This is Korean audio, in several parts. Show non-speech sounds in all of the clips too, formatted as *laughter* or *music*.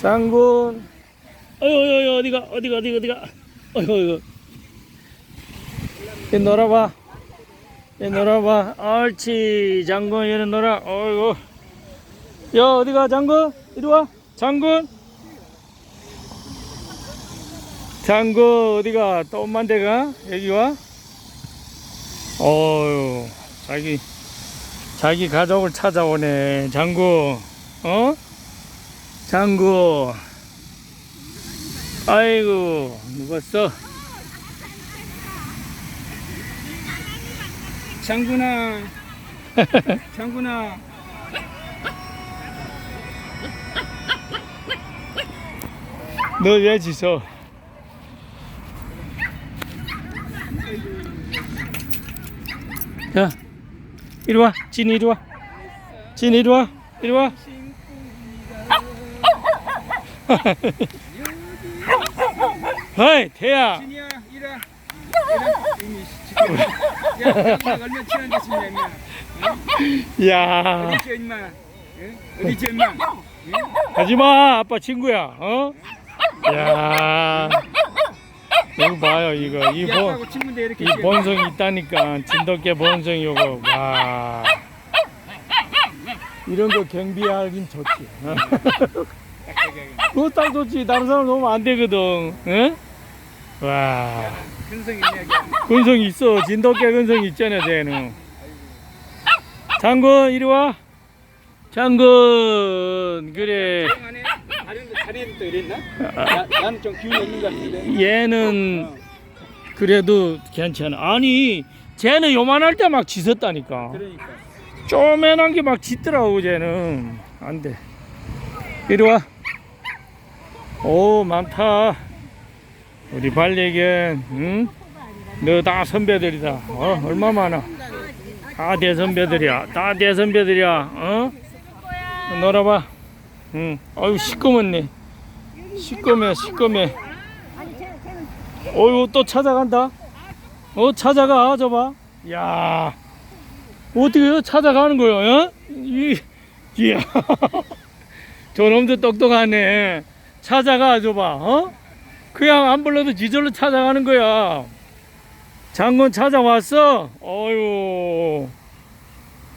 장군. 어이, 어이, 어이, 어디가, 어디가, 어디가, 어디가. 어이, 어이, 얘 놀아봐. 얘 놀아봐. 옳지. 장군, 얘는 놀아. 어이구. 야, 어디가, 장군? 이리 와. 장군. 장군, 어디가? 또 엄만 데가? 여기 와? 어유 자기, 자기 가족을 찾아오네. 장군. 어? 장군. 아이고, 누웠어? 장군아 장군아 너왜 짖어? 자, 이리 와. 진 이리 와. 진 이리 와. 이리 와. *laughs* 어이, 태야. 진이야 이라 이라 이미 지금 야 친한 있냐 임마 야, 어디 있어 임마 응? 어디 있어 임마 응? 가지 마. 아빠 친구야. 어? 야. 이거 봐요, 이거. 이 이렇게 이 본성이 있다니까. 진돗개 본성이 요거. 와. 이런 거 경비하긴 좋지. *laughs* 어? 그거 딱 좋지. 다른 사람 놓으면 안 되거든. 응? 와. 근성 근성이 있어. 진돗개 근성이 있잖아, 쟤는. 장군, 이리 와. 장군, 그래. 안에 다리도 다리도 또 이랬나? 나, 나는 좀 기운이 없는 것 같은데 얘는 그래도 괜찮아. 아니, 쟤는 요만할 때 막 짖었다니까. 그러니까 쪼맨한 게막 짖더라고, 쟤는. 안 돼. 이리 와. 오, 많다. 우리 발레견, 응? 너 다 선배들이다. 어, 얼마 많아. 다 대선배들이야. 다 대선배들이야. 어? 놀아봐. 응. 아유, 시꺼먼네. 시꺼매, 시꺼매. 어이구, 또 찾아간다. 어, 찾아가, 저봐. 야 어떻게 찾아가는 거야, 어? 이, 이야. *laughs* 저놈도 똑똑하네. 찾아가, 저봐, 어? 그냥 안 불러도 지절로 찾아가는 거야. 장군 찾아왔어? 어유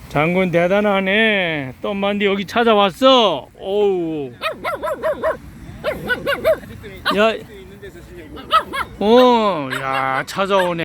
장군 대단하네. 똥만디 여기 찾아왔어? 어우. 야, 어, 야, 찾아오네.